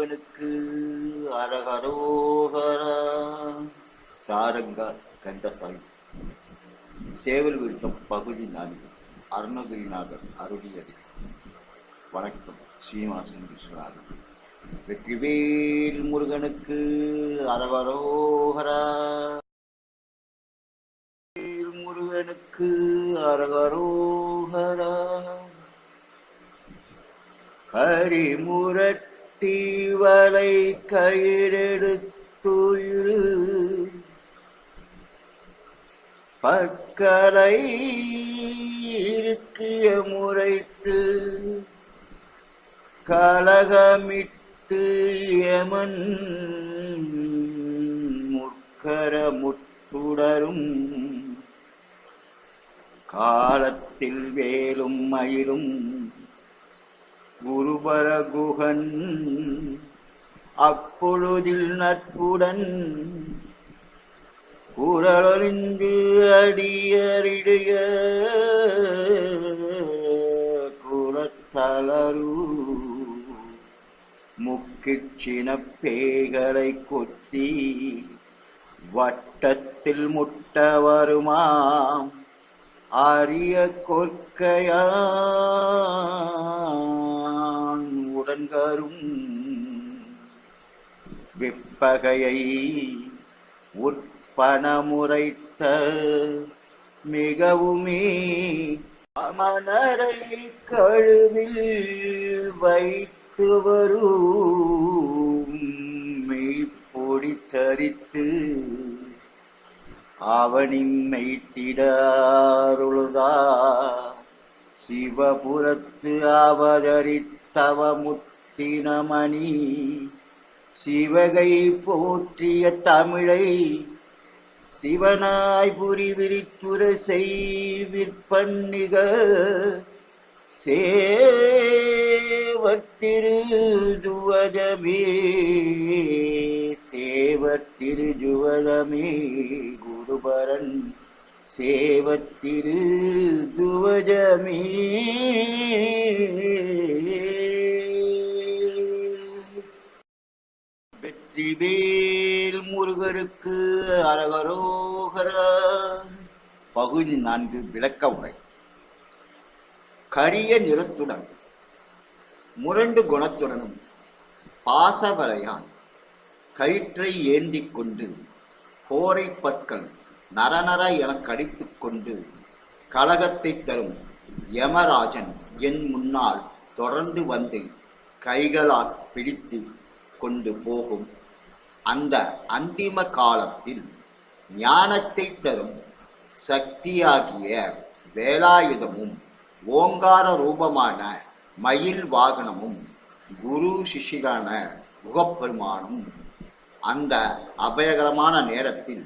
முருகனுக்கு அரகரோகரா சாரங்கா கண்டத்தாய் சேவல் விருத்தம் பகுதி நான்கு. அருணகிரிநாதர் அருளியது. வணக்கம். ஸ்ரீனிவாசன் விஸ்வநாதன். வெற்றிவேல் முருகனுக்கு அரகரோகரா முருகனுக்கு அரகரோகரா கரிமுரட்டி தீவலை கயிறெடுத்துயிரு. பக்கலை இருக்கிய முறைத்து கலகமிட்டு எமன் முற்கர முத்துடரும். காலத்தில் வேலும் மயிலும் குருபரகுகன் அப்பொழுதில் நட்புடன் குரலொழிந்து அடியறிடைய குலத்தளரு முக்கிச்சின சினப்பேகளை கொத்தி வட்டத்தில் முட்ட வருமாம் அரிய கொற்கையான் உடன்கரும் வெப்பகையை உட்பணமுறைத்த மிகவுமே அமனரை கழுவில் வைத்து வரும். மெய்ப்பொடி தரித்து அவனின்மை திடாருளுதா சிவபுரத்து அவதரித்தவ தவமுத்தினமணி. சிவகை போற்றிய தமிழை சிவனாய் புரி விரித்துர செய்விற்பன்னிக சேவத்திரு ஜுவதமே சேவத்திரு ஜுவதமே குருபரன். சேவத்திரு துவஜமே வேல் முருகருக்கு அரகரோகர. பகுதி நான்கு விளக்க உரை. கரிய நிறத்துடன் முரண்டு குணத்துடனும் பாசவலையான் கயிற்றை ஏந்தி கொண்டு கோரை பற்கள் நரநர என கடித்து கொண்டு கழகத்தை தரும் யமராஜன் என் முன்னால் தொடர்ந்து வந்து கைகளால் பிடித்து கொண்டு போகும் அந்த அந்திம காலத்தில் ஞானத்தை தரும் சக்தியாகிய வேலாயுதமும் ஓங்கார ரூபமான மயில் வாகனமும் குரு சிஷிரான முகப்பெருமானும் அந்த அபயகரமான நேரத்தில்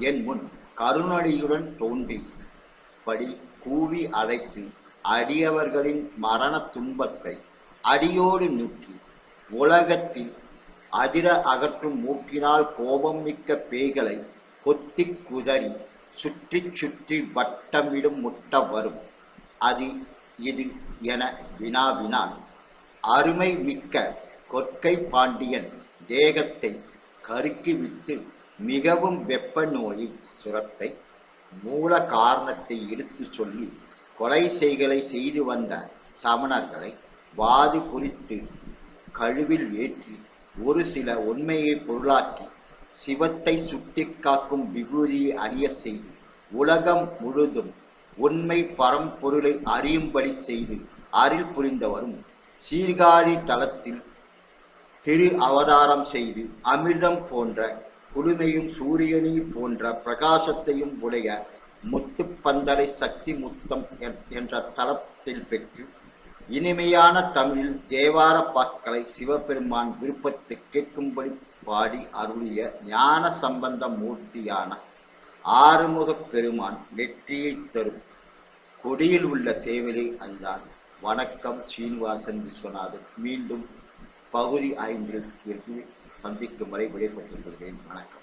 என் முன் கருணடியுடன் தோன்றி படி கூவி அழைத்து அடியவர்களின் மரண துன்பத்தை அடியோடு நீக்கி உலகத்தில் அதிர அகற்றும் மூக்கினால் கோபம் மிக்க பேய்களை கொத்தி குதறி சுற்றி சுற்றி வட்டமிடும் முட்ட வரும். அது இது என வினாவினான். அருமை மிக்க கொற்கை பாண்டியன் தேகத்தை கருக்கிவிட்டு மிகவும் வெப்ப நோயை சுரத்தை மூல காரணத்தை எடுத்து சொல்லி கொலை செய்களை செய்து வந்த சமணர்களை வாது குறித்து கழுவில் ஏற்றி ஒரு சில உண்மையை பொருளாக்கி சிவத்தை சுட்டி காக்கும் விபூதியை அணிய செய்து உலகம் முழுதும் உண்மை பரம்பொருளை அறியும்படி செய்து அருள் புரிந்தவரும் சீர்காழி தலத்தில் திரு அவதாரம் செய்து அமிர்தம் போன்ற குழுமையும் சூரியனை போன்ற பிரகாசத்தையும் உடைய முத்துப்பந்தலை சக்தி முத்தம் என்ற தலத்தில் பெற்று இனிமையான தமிழில் தேவார பாக்களை சிவபெருமான் விருப்பத்தை கேட்கும்படி பாடி அருளிய ஞான சம்பந்த மூர்த்தியான ஆறுமுகப் பெருமான் நெற்றியை தரும். கொடியில் உள்ள சேவலை அதுதான் வணக்கம் சீனிவாசன் விஸ்வநாதன். மீண்டும் பகுதி ஐந்தில் சந்திக்கும் வரை விடைபெற்றுக் கொள்கிறேன். வணக்கம்.